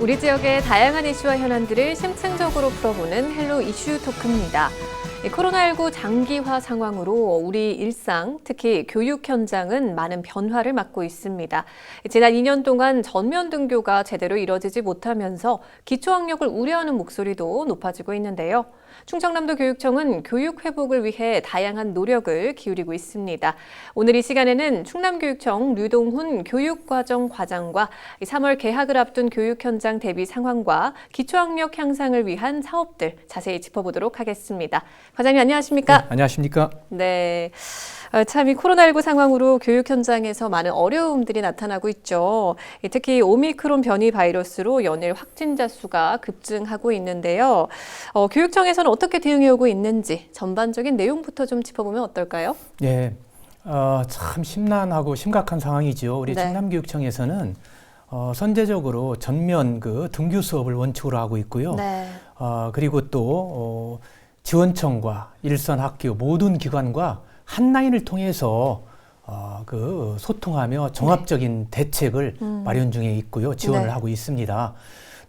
우리 지역의 다양한 이슈와 현안들을 심층적으로 풀어보는 헬로 이슈 토크입니다. 이 코로나19 장기화 상황으로 우리 일상, 특히 교육 현장은 많은 변화를 맞고 있습니다. 지난 2년 동안 전면 등교가 제대로 이뤄지지 못하면서 기초학력을 우려하는 목소리도 높아지고 있는데요. 충청남도 교육청은 교육 회복을 위해 다양한 노력을 기울이고 있습니다. 오늘 이 시간에는 충남교육청 류동훈 교육과정 과장과 3월 개학을 앞둔 교육 현장 대비 상황과 기초학력 향상을 위한 사업들 자세히 짚어보도록 하겠습니다. 과장님 안녕하십니까? 네, 안녕하십니까? 네. 아, 참, 이 코로나19 상황으로 교육 현장에서 많은 어려움들이 나타나고 있죠. 이 특히 오미크론 변이 바이러스로 연일 확진자 수가 급증하고 있는데요. 어, 교육청에서는 어떻게 대응해 오고 있는지 전반적인 내용부터 좀 짚어보면 어떨까요? 예, 어, 참 심란하고 심각한 상황이죠. 우리 네. 충남교육청에서는 어, 선제적으로 전면 그 등교 수업을 원칙으로 하고 있고요. 네. 어, 그리고 또 어, 지원청과 일선 학교 모든 기관과 한 라인을 통해서 어, 그 소통하며 종합적인 대책을 음. 마련 중에 있고요. 지원을 네. 하고 있습니다.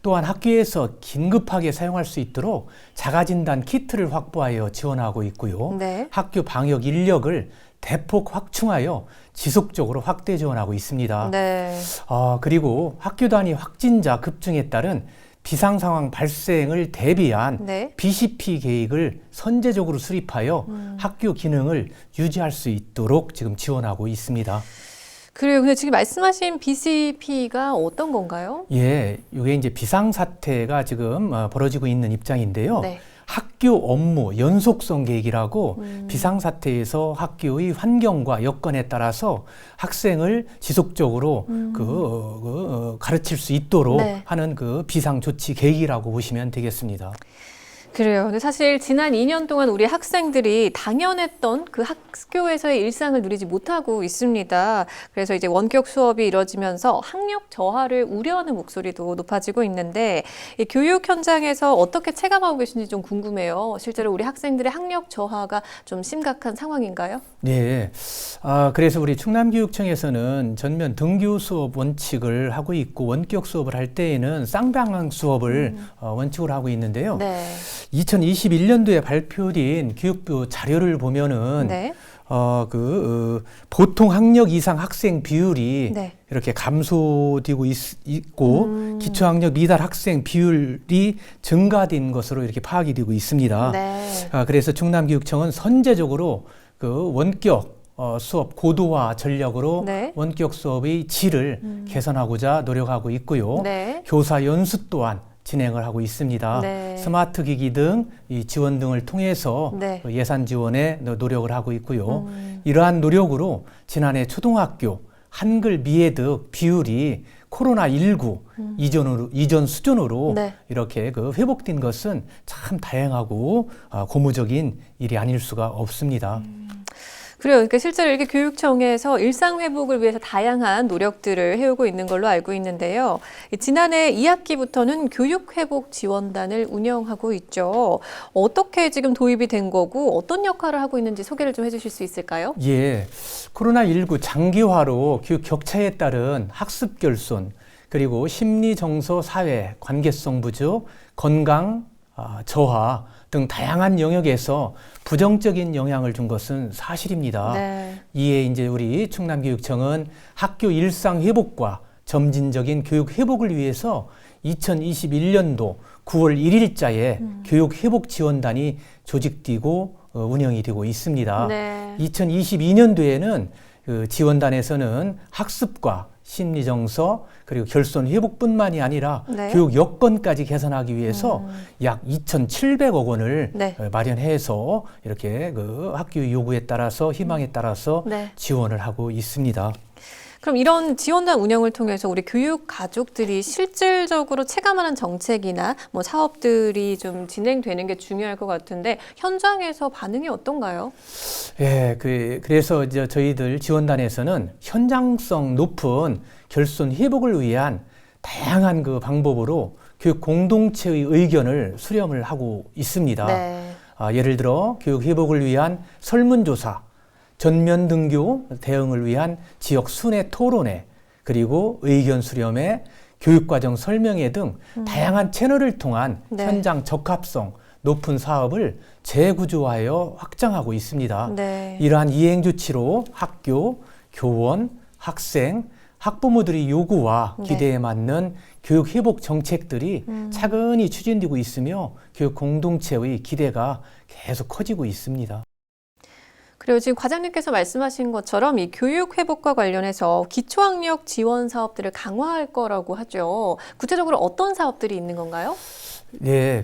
또한 학교에서 긴급하게 사용할 수 있도록 자가진단 키트를 확보하여 지원하고 있고요. 네. 학교 방역 인력을 대폭 확충하여 지속적으로 확대 지원하고 있습니다. 네. 아, 그리고 학교 단위 확진자 급증에 따른 비상 상황 발생을 대비한 네. BCP 계획을 선제적으로 수립하여 음. 학교 기능을 유지할 수 있도록 지금 지원하고 있습니다. 그래요. 근데 지금 말씀하신 BCP가 어떤 건가요? 예, 이게 이제 비상 사태가 지금 어, 벌어지고 있는 입장인데요. 네. 학교 업무 연속성 계획이라고 음. 비상사태에서 학교의 환경과 여건에 따라서 학생을 지속적으로 음. 그, 어, 그 어, 가르칠 수 있도록 네. 하는 그 비상조치 계획이라고 보시면 되겠습니다. 그래요. 근데 사실 지난 2년 동안 우리 학생들이 당연했던 그 학교에서의 일상을 누리지 못하고 있습니다. 그래서 이제 원격 수업이 이뤄지면서 학력 저하를 우려하는 목소리도 높아지고 있는데 이 교육 현장에서 어떻게 체감하고 계신지 좀 궁금해요. 실제로 우리 학생들의 학력 저하가 좀 심각한 상황인가요? 네. 아, 그래서 우리 충남교육청에서는 전면 등교 수업 원칙을 하고 있고 원격 수업을 할 때에는 쌍방향 수업을 어, 원칙으로 하고 있는데요. 음. 네. 2021년도에 발표된 교육부 자료를 보면은 네. 어, 그, 어, 보통 학력 이상 학생 비율이 네. 이렇게 감소되고 있, 고 음. 기초학력 미달 학생 비율이 증가된 것으로 이렇게 파악이 되고 있습니다. 네. 아, 그래서 충남교육청은 선제적으로 그 원격 어, 수업 고도화 전략으로 네. 원격 수업의 질을 음. 개선하고자 노력하고 있고요. 네. 교사 연수 또한 진행을 하고 있습니다. 네. 스마트 기기 등 이 지원 등을 통해서 네. 그 예산 지원에 노력을 하고 있고요. 음. 이러한 노력으로 지난해 초등학교 한글 미해득 비율이 코로나 19 이전으로 이전 수준으로 음. 네. 이렇게 그 회복된 것은 참 다양하고 아, 고무적인 일이 아닐 수가 없습니다. 음. 그래요. 그러니까 실제로 이렇게 교육청에서 일상 회복을 위해서 다양한 노력들을 해오고 있는 걸로 알고 있는데요. 이 지난해 2학기부터는 교육 회복 지원단을 운영하고 있죠. 어떻게 지금 도입이 된 거고 어떤 역할을 하고 있는지 소개를 좀 해주실 수 있을까요? 예, 코로나 19 장기화로 교육 격차에 따른 학습 결손 그리고 심리 정서 사회 관계성 부족 건강 아, 저하 등 다양한 영역에서 부정적인 영향을 준 것은 사실입니다. 네. 이에 이제 우리 충남교육청은 학교 일상 회복과 점진적인 교육 회복을 위해서 2021년도 9월 1일자에 교육 회복 지원단이 조직되고 어, 운영이 되고 있습니다. 네. 2022년도에는 그 지원단에서는 학습과 심리 정서 그리고 결손 회복뿐만이 아니라 네. 교육 여건까지 개선하기 위해서 음. 약 2,700억 원을 네. 어, 마련해서 이렇게 그 학교 요구에 따라서 희망에 따라서 네. 지원을 하고 있습니다. 그럼 이런 지원단 운영을 통해서 우리 교육 가족들이 실질적으로 체감하는 정책이나 뭐 사업들이 좀 진행되는 게 중요할 것 같은데 현장에서 반응이 어떤가요? 예, 그, 그래서 이제 저희들 지원단에서는 현장성 높은 결손 회복을 위한 다양한 그 방법으로 교육 공동체의 의견을 수렴을 하고 있습니다. 네. 아, 예를 들어 교육 회복을 위한 설문조사, 전면 등교 대응을 위한 지역 순회 토론회, 그리고 의견 수렴회, 교육과정 설명회 등 다양한 채널을 통한 네. 현장 적합성 높은 사업을 재구조하여 확장하고 있습니다. 네. 이러한 이행 조치로 학교, 교원, 학생, 학부모들의 요구와 네. 기대에 맞는 교육 회복 정책들이 음. 차근히 추진되고 있으며 교육 공동체의 기대가 계속 커지고 있습니다. 그리고 지금 과장님께서 말씀하신 것처럼 이 교육 회복과 관련해서 기초학력 지원 사업들을 강화할 거라고 하죠. 구체적으로 어떤 사업들이 있는 건가요? 네,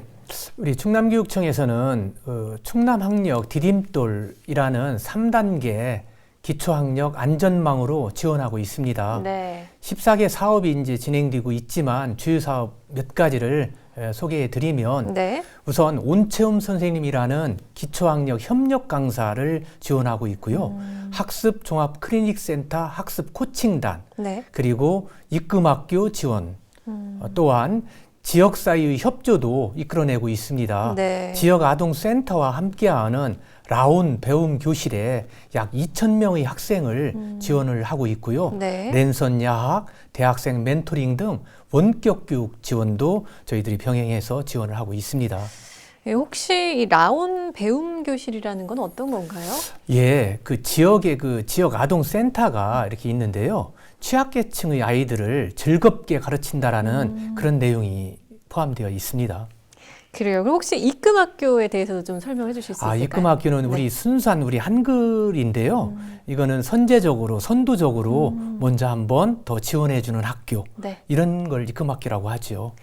우리 충남교육청에서는 어, 충남학력 디딤돌이라는 3단계 기초학력 안전망으로 지원하고 있습니다. 네. 14개 사업이 이제 진행되고 있지만 주요 사업 몇 가지를 에, 소개해 드리면 네. 우선 온체험 선생님이라는 기초학력 협력 강사를 지원하고 있고요. 음. 학습 종합 클리닉 센터 학습 코칭단 네. 그리고 입금학교 지원 음. 어, 또한 지역 사이의 협조도 이끌어내고 있습니다. 네. 지역 아동 센터와 함께하는 라온 배움 교실에 약 2천 명의 학생을 지원을 하고 있고요. 음. 네. 랜선 야학, 대학생 멘토링 등 원격 교육 지원도 저희들이 병행해서 지원을 하고 있습니다. 예, 혹시 이 라온 배움 교실이라는 건 어떤 건가요? 예, 그 지역의 그 지역 아동 센터가 이렇게 있는데요. 취약계층의 아이들을 즐겁게 가르친다라는 그런 내용이 포함되어 있습니다. 그래요. 그럼 혹시 입금학교에 대해서도 좀 설명해 주실 수 아, 있을까요? 입금학교는 네. 우리 순수한 우리 한글인데요. 음. 이거는 선제적으로, 선도적으로 먼저 한번 더 지원해 주는 학교. 네. 이런 걸 입금학교라고 하죠.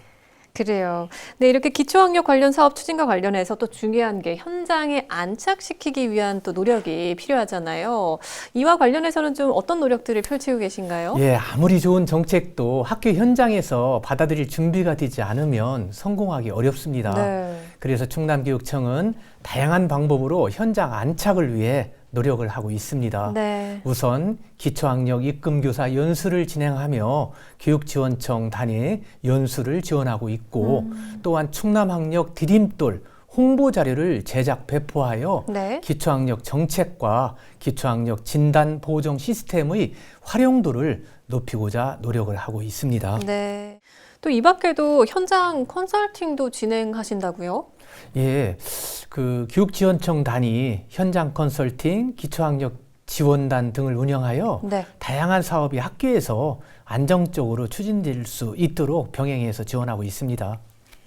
그래요. 네, 이렇게 기초학력 관련 사업 추진과 관련해서 또 중요한 게 현장에 안착시키기 위한 또 노력이 필요하잖아요. 이와 관련해서는 좀 어떤 노력들을 펼치고 계신가요? 예, 아무리 좋은 정책도 학교 현장에서 받아들일 준비가 되지 않으면 성공하기 어렵습니다. 네. 그래서 충남교육청은 다양한 방법으로 현장 안착을 위해 노력을 하고 있습니다. 네. 우선 기초학력 입금교사 연수를 진행하며 교육지원청 단위 연수를 지원하고 있고 음. 또한 충남학력 디딤돌 홍보 자료를 제작 배포하여 네. 기초학력 정책과 기초학력 진단 보정 시스템의 활용도를 높이고자 노력을 하고 있습니다. 네. 또 이 밖에도 현장 컨설팅도 진행하신다고요? 예, 그 교육지원청 단위 현장 컨설팅, 기초학력 지원단 등을 운영하여 네. 다양한 사업이 학교에서 안정적으로 추진될 수 있도록 병행해서 지원하고 있습니다.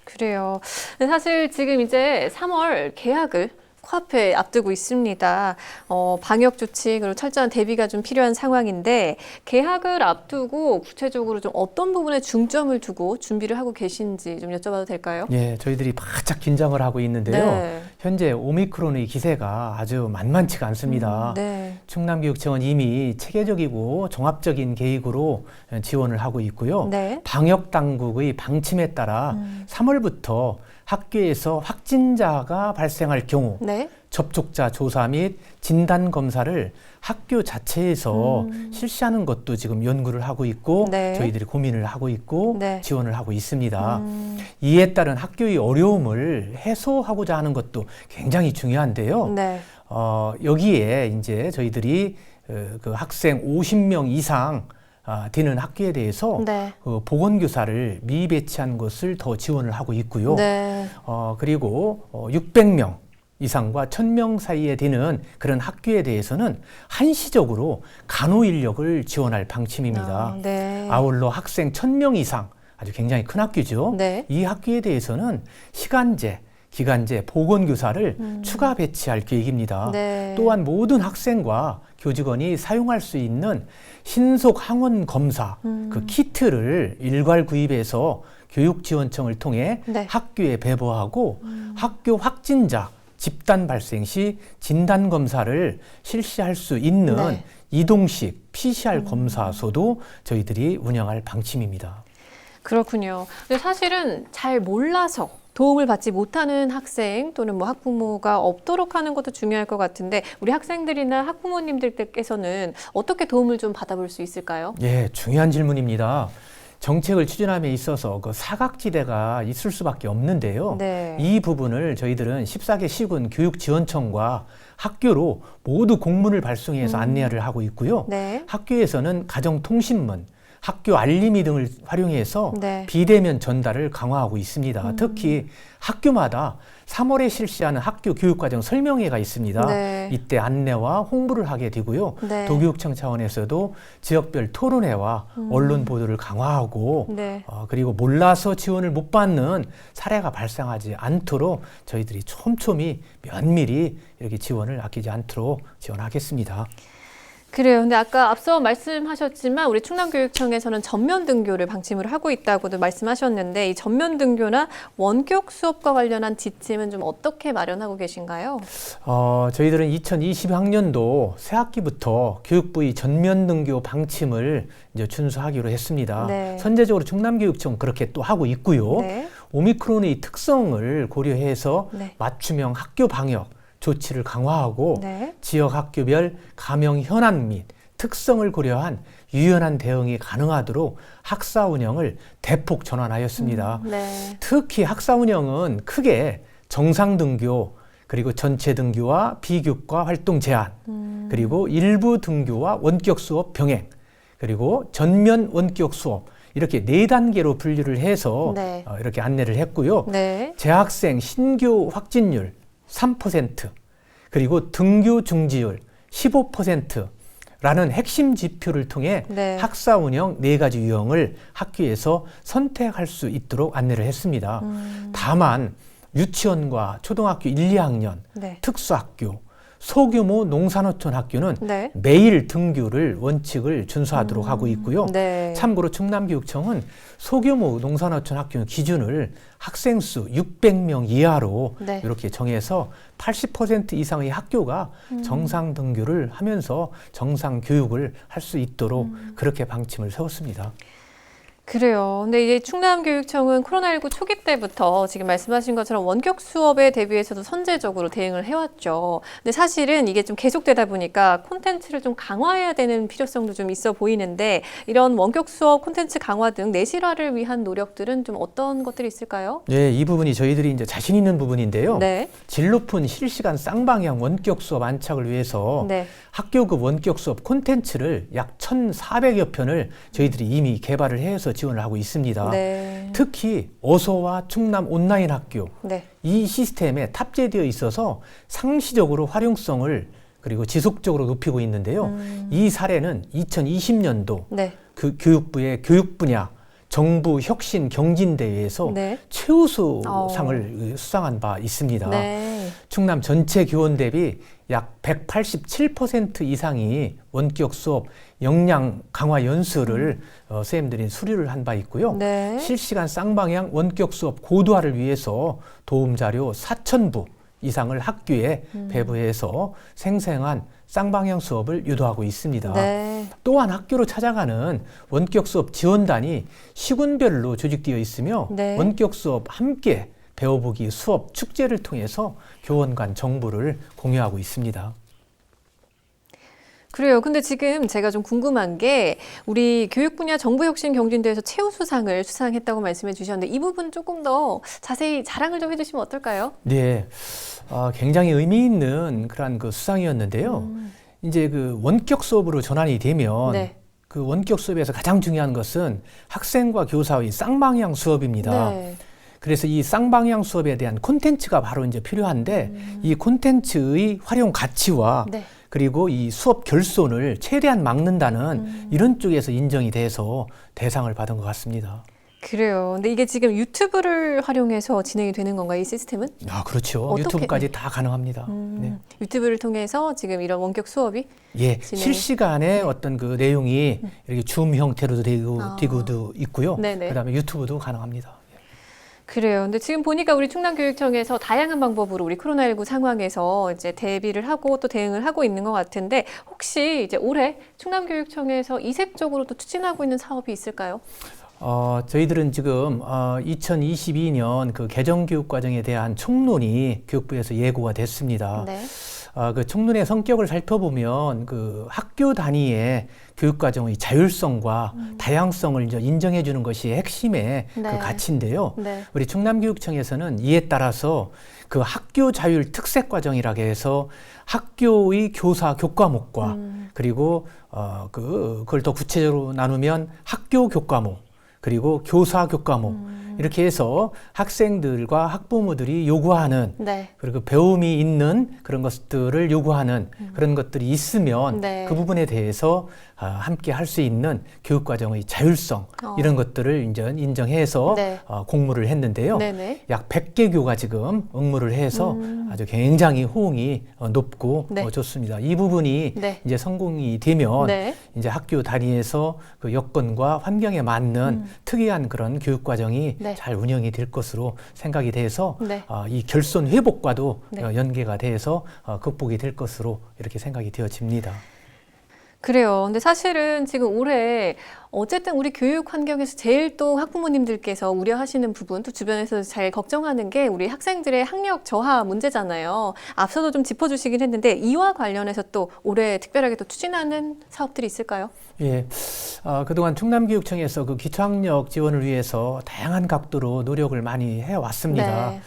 그래요. 사실 지금 이제 3월 개학을 코앞에 앞두고 있습니다. 어, 방역 조치 그리고 철저한 대비가 좀 필요한 상황인데 개학을 앞두고 구체적으로 좀 어떤 부분에 중점을 두고 준비를 하고 계신지 좀 여쭤봐도 될까요? 예, 저희들이 바짝 긴장을 하고 있는데요. 네. 현재 오미크론의 기세가 아주 만만치가 않습니다. 음, 네. 충남교육청은 이미 체계적이고 종합적인 계획으로 지원을 하고 있고요. 네. 방역 당국의 방침에 따라 음. 3월부터 학교에서 확진자가 발생할 경우 네. 접촉자 조사 및 진단 검사를 학교 자체에서 실시하는 것도 지금 연구를 하고 있고 음. 네. 저희들이 고민을 하고 있고 네. 지원을 하고 있습니다. 음, 이에 따른 학교의 어려움을 해소하고자 하는 것도 굉장히 중요한데요. 네. 어, 여기에 이제 저희들이 어, 그 학생 50명 이상 아, 되는 학교에 대해서 네. 그 보건교사를 미배치한 것을 더 지원을 하고 있고요. 네. 어, 그리고 어, 600명 이상과 1000명 사이에 되는 그런 학교에 대해서는 한시적으로 간호 인력을 지원할 방침입니다. 아, 네. 아울러 학생 1000명 이상 아주 굉장히 큰 학교죠. 네. 이 학교에 대해서는 시간제, 기간제 보건교사를 음. 추가 배치할 계획입니다. 네. 또한 모든 학생과 교직원이 사용할 수 있는 신속 항원 검사 음. 그 키트를 일괄 구입해서 교육지원청을 통해 네. 학교에 배부하고 학교 확진자 집단 발생 시 진단 검사를 실시할 수 있는 네. 음. 이동식 PCR 검사소도 저희들이 운영할 방침입니다. 그렇군요. 근데 사실은 잘 몰라서 도움을 받지 못하는 학생 또는 뭐 학부모가 없도록 하는 것도 중요할 것 같은데 우리 학생들이나 학부모님들께서는 어떻게 도움을 좀 받아볼 수 있을까요? 예, 중요한 질문입니다. 정책을 추진함에 있어서 그 사각지대가 있을 수밖에 없는데요. 네. 이 부분을 저희들은 14개 시군 교육지원청과 학교로 모두 공문을 발송해서 안내를 하고 있고요. 네. 학교에서는 가정통신문, 학교 알림이 등을 활용해서 네. 비대면 전달을 강화하고 있습니다. 특히 학교마다 3월에 실시하는 학교 교육과정 설명회가 있습니다. 네. 이때 안내와 홍보를 하게 되고요. 네. 도교육청 차원에서도 지역별 토론회와 언론 보도를 강화하고 네. 어, 그리고 몰라서 지원을 못 받는 사례가 발생하지 않도록 저희들이 촘촘히 면밀히 이렇게 지원을 아끼지 않도록 지원하겠습니다. 그래요. 근데 아까 앞서 말씀하셨지만 우리 충남교육청에서는 전면 등교를 방침을 하고 있다고도 말씀하셨는데 이 전면 등교나 원격 수업과 관련한 지침은 좀 어떻게 마련하고 계신가요? 어, 저희들은 2020학년도 새 학기부터 교육부의 전면 등교 방침을 이제 준수하기로 했습니다. 네. 선제적으로 충남교육청 그렇게 또 하고 있고요. 네. 오미크론의 특성을 고려해서 네. 맞춤형 학교 방역 조치를 강화하고 네. 지역 학교별 감염 현황 및 특성을 고려한 유연한 대응이 가능하도록 학사 운영을 대폭 전환하였습니다. 네. 특히 학사 운영은 크게 정상 등교 그리고 전체 등교와 비교과 활동 제한 음. 그리고 일부 등교와 원격 수업 병행 그리고 전면 원격 수업 이렇게 네 단계로 분류를 해서 네. 어, 이렇게 안내를 했고요. 네. 재학생 신규 확진율 3% 그리고 등교 중지율 15%라는 핵심 지표를 통해 네. 학사 운영 네 가지 유형을 학교에서 선택할 수 있도록 안내를 했습니다. 음. 다만 유치원과 초등학교 1, 2학년, 네. 특수학교, 소규모 농산어촌 학교는 네. 매일 등교를 원칙을 준수하도록 하고 있고요. 네. 참고로 충남교육청은 소규모 농산어촌 학교 기준을 학생 수 600명 이하로 네. 이렇게 정해서 80% 이상의 학교가 음. 정상 등교를 하면서 정상 교육을 할 수 있도록 음. 그렇게 방침을 세웠습니다. 그래요. 근데 이제 충남교육청은 코로나19 초기 때부터 지금 말씀하신 것처럼 원격 수업에 대비해서도 선제적으로 대응을 해왔죠. 근데 사실은 이게 좀 계속되다 보니까 콘텐츠를 좀 강화해야 되는 필요성도 좀 있어 보이는데 이런 원격 수업 콘텐츠 강화 등 내실화를 위한 노력들은 좀 어떤 것들이 있을까요? 네, 이 부분이 저희들이 이제 자신 있는 부분인데요. 네. 질 높은 실시간 쌍방향 원격 수업 안착을 위해서 네. 학교급 원격 수업 콘텐츠를 약 1,400여 편을 저희들이 이미 개발을 해서 지원을 하고 있습니다. 네. 특히 어소와 충남 온라인 학교 네. 이 시스템에 탑재되어 있어서 상시적으로 활용성을 그리고 지속적으로 높이고 있는데요. 음. 이 사례는 2020년도 네. 그 교육부의 교육 분야 정부 혁신 경진 대회에서 네. 최우수상을 수상한 바 있습니다. 네. 충남 전체 교원 대비 약 187% 이상이 원격 수업 역량 강화 연수를 어, 선생님들이 수료를 한 바 있고요. 음. 네. 실시간 쌍방향 원격 수업 고도화를 위해서 도움 자료 4,000부 이상을 학교에 음. 배부해서 생생한 쌍방향 수업을 유도하고 있습니다. 네. 또한 학교로 찾아가는 원격 수업 지원단이 시군별로 조직되어 있으며 네. 원격 수업 함께 배워보기 수업 축제를 통해서 교원 간 정보를 공유하고 있습니다. 그래요. 근데 지금 제가 좀 궁금한 게 우리 교육 분야 정부혁신 경진대회에서 최우수상을 수상했다고 말씀해 주셨는데 이 부분 조금 더 자세히 자랑을 좀 해주시면 어떨까요? 네, 어, 굉장히 의미 있는 그러한 그 수상이었는데요. 이제 그 원격 수업으로 전환이 되면 네. 그 원격 수업에서 가장 중요한 것은 학생과 교사의 쌍방향 수업입니다. 네. 그래서 이 쌍방향 수업에 대한 콘텐츠가 바로 이제 필요한데 이 콘텐츠의 활용 가치와 네. 그리고 이 수업 결손을 최대한 막는다는 이런 쪽에서 인정이 돼서 대상을 받은 것 같습니다. 그래요. 근데 이게 지금 유튜브를 활용해서 진행이 되는 건가요, 이 시스템은? 아, 그렇죠. 어떻게- 유튜브까지 다 가능합니다. 음, 네. 유튜브를 통해서 지금 이런 원격 수업이 예, 진행이- 실시간에 어떤 그 내용이 이렇게 줌 형태로도 되고, 아. 되고도 있고요. 네네. 그다음에 유튜브도 가능합니다. 그래요. 근데 지금 보니까 우리 충남교육청에서 다양한 방법으로 우리 코로나19 상황에서 이제 대비를 하고 또 대응을 하고 있는 것 같은데 혹시 이제 올해 충남교육청에서 이색적으로 또 추진하고 있는 사업이 있을까요? 어, 저희들은 지금 어, 2022년 그 개정 교육 과정에 대한 총론이 교육부에서 예고가 됐습니다. 네. 아, 그 청년의 성격을 살펴보면 그 학교 단위의 교육 과정의 자율성과 다양성을 이제 인정해 주는 것이 핵심의 네. 그 가치인데요. 네. 우리 충남교육청에서는 이에 따라서 그 학교 자율 특색 과정이라고 해서 학교의 교사 교과목과 음. 그리고 어, 그, 그걸 더 구체적으로 나누면 학교 교과목 그리고 교사 교과목 음. 이렇게 해서 학생들과 학부모들이 요구하는 네. 그리고 배움이 있는 그런 것들을 요구하는 그런 것들이 있으면 음. 네. 그 부분에 대해서 아, 함께 할 수 있는 교육 과정의 자율성 어. 이런 것들을 인정, 인정해서 네. 어, 공모를 했는데요. 네네. 약 100개 교가 지금 응모를 해서 음. 아주 굉장히 호응이 어, 높고 네. 어, 좋습니다. 이 부분이 네. 이제 성공이 되면 네. 이제 학교 단위에서 그 여건과 환경에 맞는 특이한 그런 교육 과정이 음. 네. 잘 운영이 될 것으로 생각이 돼서 네. 어, 이 결손 회복과도 네. 어, 연계가 돼서 어, 극복이 될 것으로 이렇게 생각이 되어집니다. 그래요. 근데 사실은 지금 올해 어쨌든 우리 교육 환경에서 제일 또 학부모님들께서 우려하시는 부분 또 주변에서 잘 걱정하는 게 우리 학생들의 학력 저하 문제잖아요. 앞서도 좀 짚어주시긴 했는데 이와 관련해서 또 올해 특별하게 또 추진하는 사업들이 있을까요? 예, 어, 그동안 충남교육청에서 그 기초학력 지원을 위해서 다양한 각도로 노력을 많이 해왔습니다. 네.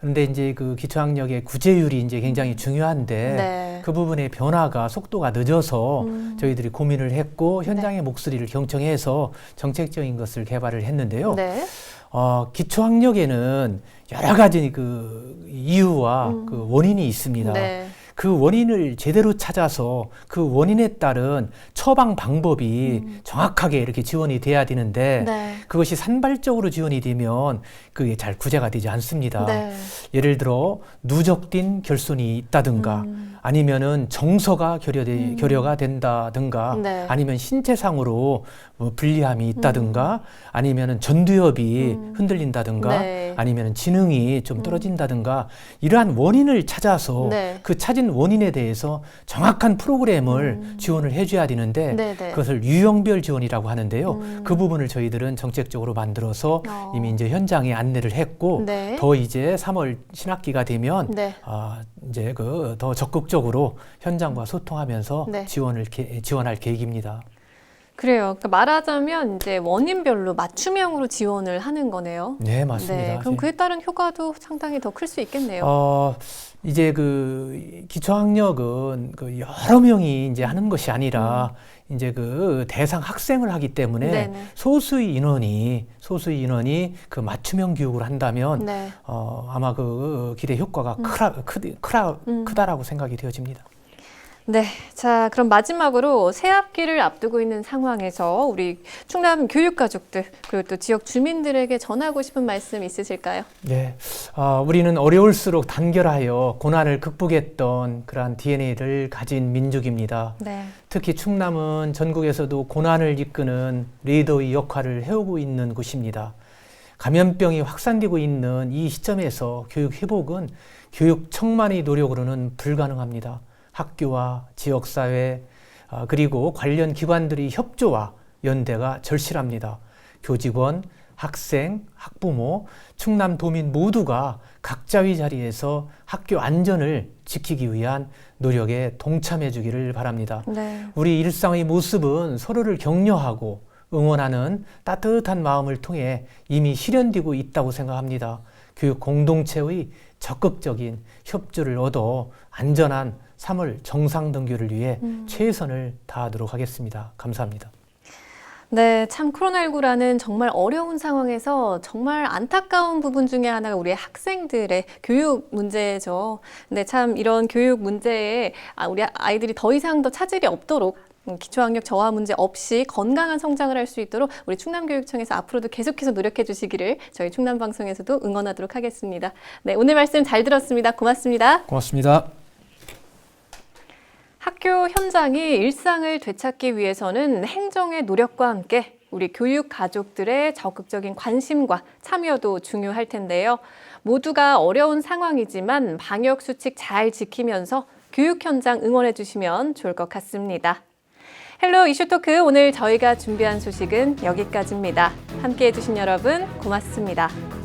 그런데 이제 그 기초학력의 구제율이 이제 굉장히 중요한데 네. 그 부분의 변화가 속도가 늦어서 음. 저희들이 고민을 했고 현장의 목소리를 경청해서 정책적인 것을 개발을 했는데요. 네. 어, 기초학력에는 여러 가지 그 이유와 음. 그 원인이 있습니다. 네. 그 원인을 제대로 찾아서 그 원인에 따른 처방 방법이 정확하게 이렇게 지원이 돼야 되는데 음. 네. 그것이 산발적으로 지원이 되면 그게 잘 구제가 되지 않습니다. 네. 예를 들어 누적된 결손이 있다든가 음. 아니면은 정서가 결여되, 결여가 된다든가 네. 아니면 신체상으로 뭐 불리함이 있다든가 아니면은 전두엽이 음. 흔들린다든가 네. 아니면은 지능이 좀 떨어진다든가 이러한 원인을 찾아서 네. 그 찾은 원인에 대해서 정확한 프로그램을 지원을 해줘야 되는데 음. 네, 네. 그것을 유형별 지원이라고 하는데요. 음. 그 부분을 저희들은 정책적으로 만들어서 어. 이미 이제 현장에 안내를 했고 네. 더 이제 3월 신학기가 되면 네. 아, 이제 그 더 적극적으로 현장과 소통하면서 네. 지원을 개- 지원할 계획입니다. 그래요. 그러니까 말하자면 이제 원인별로 맞춤형으로 지원을 하는 거네요. 네, 맞습니다. 네. 그럼 예. 그에 따른 효과도 상당히 더 클 수 있겠네요. 어, 이제 그 기초학력은 그 여러 명이 이제 하는 것이 아니라 이제 그 대상 학생을 하기 때문에 음. 네네. 소수의 인원이 소수의 인원이 그 맞춤형 교육을 한다면 네. 어, 아마 그 기대 효과가 크라, 크, 크라, 음. 크다라고 생각이 되어집니다. 네. 자, 그럼 마지막으로 새 학기를 앞두고 있는 상황에서 우리 충남 교육 가족들 그리고 또 지역 주민들에게 전하고 싶은 말씀 있으실까요? 네, 어, 우리는 어려울수록 단결하여 고난을 극복했던 그러한 DNA를 가진 민족입니다. 네. 특히 충남은 전국에서도 고난을 이끄는 리더의 역할을 해오고 있는 곳입니다. 감염병이 확산되고 있는 이 시점에서 교육 회복은 교육청만의 노력으로는 불가능합니다. 학교와 지역사회 아, 그리고 관련 기관들의 협조와 연대가 절실합니다. 교직원, 학생, 학부모, 충남 도민 모두가 각자의 자리에서 학교 안전을 지키기 위한 노력에 동참해 주기를 바랍니다. 네. 우리 일상의 모습은 서로를 격려하고 응원하는 따뜻한 마음을 통해 이미 실현되고 있다고 생각합니다. 교육 공동체의 적극적인 협조를 얻어 안전한 3월 정상 등교를 위해 최선을 다하도록 하겠습니다. 감사합니다. 네, 참 코로나19라는 정말 어려운 상황에서 정말 안타까운 부분 중에 하나가 우리 학생들의 교육 문제죠. 근데 참 이런 교육 문제에 아, 우리 아이들이 더 이상 더 차질이 없도록 음, 기초학력 저하 문제 없이 건강한 성장을 할 수 있도록 우리 충남교육청에서 앞으로도 계속해서 노력해 주시기를 저희 충남방송에서도 응원하도록 하겠습니다. 네, 오늘 말씀 잘 들었습니다. 고맙습니다. 고맙습니다. 학교 현장이 일상을 되찾기 위해서는 행정의 노력과 함께 우리 교육 가족들의 적극적인 관심과 참여도 중요할 텐데요. 모두가 어려운 상황이지만 방역 수칙 잘 지키면서 교육 현장 응원해 주시면 좋을 것 같습니다. 헬로 이슈토크 오늘 저희가 준비한 소식은 여기까지입니다. 함께 해주신 여러분 고맙습니다.